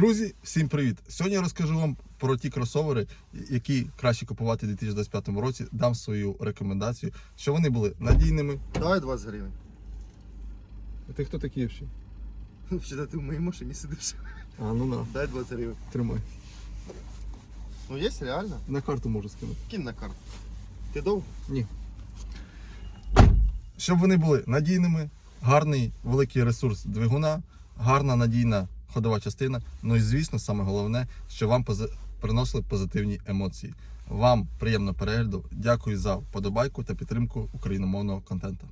Друзі, всім привіт! Сьогодні я розкажу вам про ті кросовери, які краще купувати у 2025 році. Дам свою рекомендацію, що вони були надійними. Давай 20 гривень. А ти хто такий взагалі? Взагалі ти в моїй машині сидиш. А, ну на, Дай 20 гривень. тримай. Ну є реально? На карту можу скинути. Кинь на карту. Ти довго? Ні. Щоб вони були надійними, гарний великий ресурс двигуна, гарна надійна ходова частина. Ну і звісно, саме головне, що вам пози- приносили позитивні емоції. Вам приємного перегляду. Дякую за вподобайку та підтримку україномовного контенту.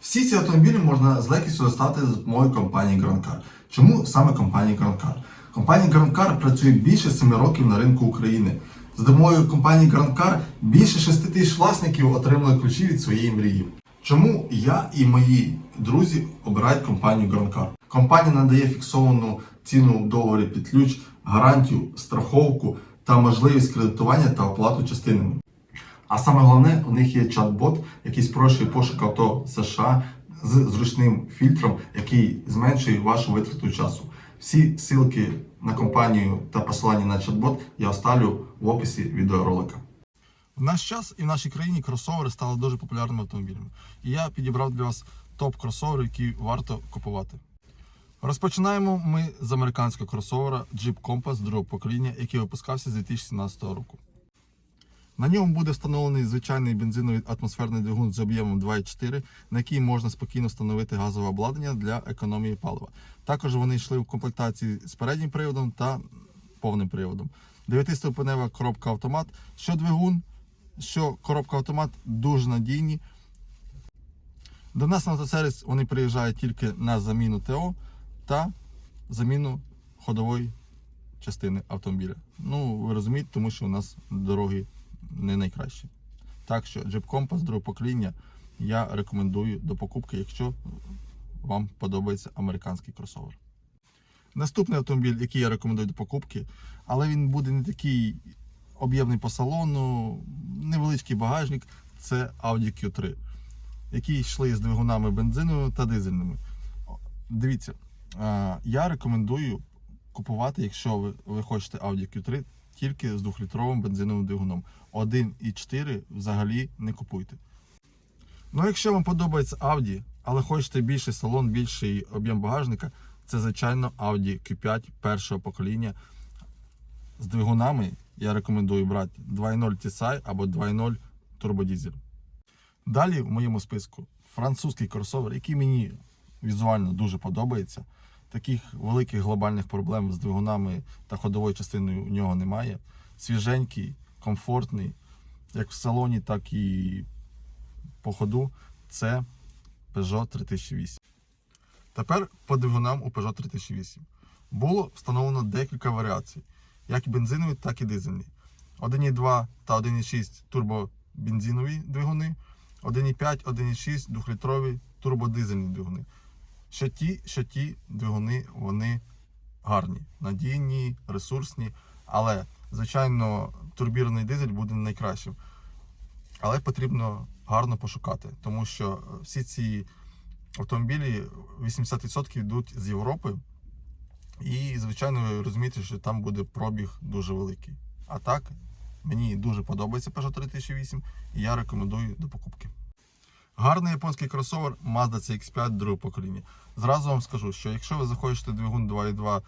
Всі ці автомобілі можна з легкістю достати з допомогою компанії Grand Car. Чому саме компанії Grand Car? Компанія Grand Car працює більше 7 років на ринку України. З допомогою компанії Grand Car більше 6 тисяч власників отримали ключі від своєї мрії. Чому я і мої друзі обирають компанію Grand Компанія надає фіксовану ціну в під ключ, гарантію, страховку та можливість кредитування та оплату частинами. А саме головне, у них є чат-бот, який спрощує пошук авто США з зручним фільтром, який зменшує вашу витрату часу. Всі ссылки на компанію та посилання на чат-бот я оставлю в описі відеоролика. В наш час і в нашій країні кросовери стали дуже популярними автомобілями. І я підібрав для вас топ кросовери, які варто купувати. Розпочинаємо ми з американського кросовера Jeep Compass другого покоління, який випускався з 2017 року. На ньому буде встановлений звичайний бензиновий атмосферний двигун з об'ємом 2,4, на який можна спокійно встановити газове обладнання для економії палива. Також вони йшли в комплектації з переднім приводом та повним приводом. Дев'ятиступенева коробка автомат. Що двигун, що коробка автомат дуже надійні. До нас на автосервіс вони приїжджають тільки на заміну ТО та заміну ходової частини автомобіля. Ну, ви розумієте, тому що у нас дороги не найкращі. Так що Jeep Compass другого покоління я рекомендую до покупки, якщо вам подобається американський кросовер. Наступний автомобіль, який я рекомендую до покупки, але він буде не такий об'ємний по салону, невеличкий багажник, це Audi Q3, які йшли з двигунами бензиновими та дизельними. Дивіться, я рекомендую купувати, якщо ви, ви хочете Audi Q3, тільки з 2-літровим бензиновим двигуном. 1,4 взагалі не купуйте. Ну, якщо вам подобається Audi, але хочете більший салон, більший об'єм багажника, це звичайно Audi Q5 першого покоління. З двигунами я рекомендую брати 2.0 TSI або 2.0 турбодізель. Далі в моєму списку французький кросовер, який мені візуально дуже подобається. Таких великих глобальних проблем з двигунами та ходовою частиною у нього немає. Свіженький, комфортний, як в салоні, так і по ходу. Це Peugeot 3008. Тепер по двигунам у Peugeot 3008. Було встановлено декілька варіацій, як і бензинові, так і дизельні. 1,2 та 1,6 турбобензинові двигуни, 1,5, 1,6 двохлітрові турбодизельні двигуни. Що ті, що ті двигуни вони гарні, надійні, ресурсні, але, звичайно, турбірний дизель буде найкращим. Але потрібно гарно пошукати, тому що всі ці автомобілі 80% йдуть з Європи. І, звичайно, ви розумієте, що там буде пробіг дуже великий. А так, мені дуже подобається Peugeot 3008 і я рекомендую до покупки. Гарний японський кросовер Mazda CX5 другого покоління. Зразу вам скажу, що якщо ви захочете двигун 2.2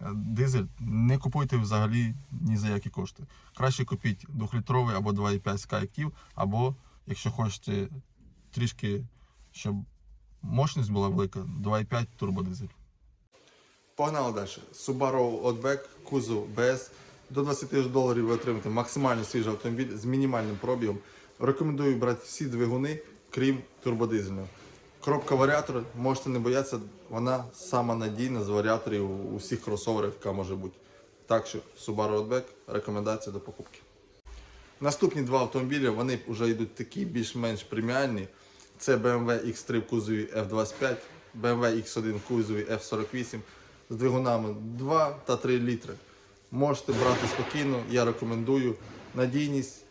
е, дизель, не купуйте взагалі ні за які кошти. Краще купіть 2-літровий або 2.5 Skyactiv, або, якщо хочете трішки, щоб мощність була велика, 2.5 турбодизель. Погнали далі. Subaru Outback, кузов BS. До 20 тисяч доларів ви отримаєте максимально свіжий автомобіль з мінімальним пробігом. Рекомендую брати всі двигуни, крім турбодизельного. Коробка варіатора, можете не боятися, вона сама надійна з варіаторів у всіх кросоверах, яка може бути. Так що Subaru Outback рекомендація до покупки. Наступні два автомобілі вони вже йдуть такі більш-менш преміальні. Це BMW X3 в кузові F25, BMW X1 в кузові F48 з двигунами 2 та 3 літри. Можете брати спокійно, я рекомендую. Надійність,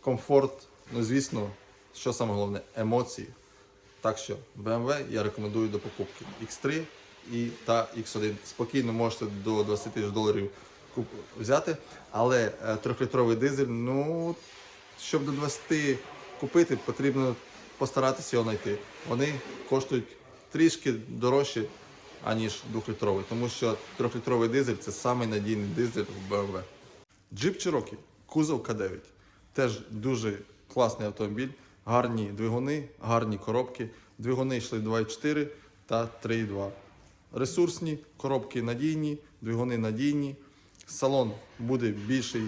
комфорт, ну звісно, що саме головне, емоції. Так що BMW я рекомендую до покупки. X3 і та X1. Спокійно можете до 20 тисяч доларів взяти, але е, трьохлітровий дизель, ну щоб до 20 купити, потрібно постаратися його знайти. Вони коштують трішки дорожче, аніж двохлітровий, тому що трьохлітровий дизель це самий надійний дизель в BMW. Jeep Cherokee, кузов К9. Теж дуже класний автомобіль, гарні двигуни, гарні коробки. Двигуни йшли 2.4 та 3.2. Ресурсні, коробки надійні, двигуни надійні. Салон буде більший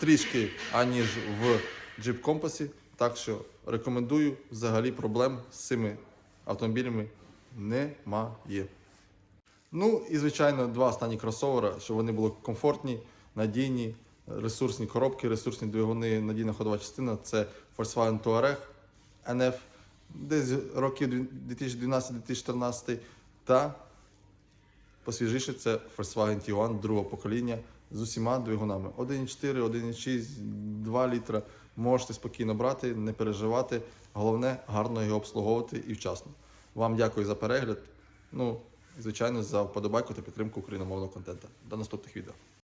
трішки, аніж в Jeep Compass. Так що рекомендую, взагалі проблем з цими автомобілями немає. Ну і звичайно, два останні кросовера, щоб вони були комфортні, надійні, ресурсні коробки, ресурсні двигуни, надійна ходова частина. Це Volkswagen Touareg NF, десь років 2012-2014 та посвіжіше це Volkswagen Tiguan другого покоління з усіма двигунами. 1.4, 1.6, 2 літра. Можете спокійно брати, не переживати. Головне гарно його обслуговувати і вчасно. Вам дякую за перегляд. Ну, звичайно, за вподобайку та підтримку україномовного контенту. До наступних відео.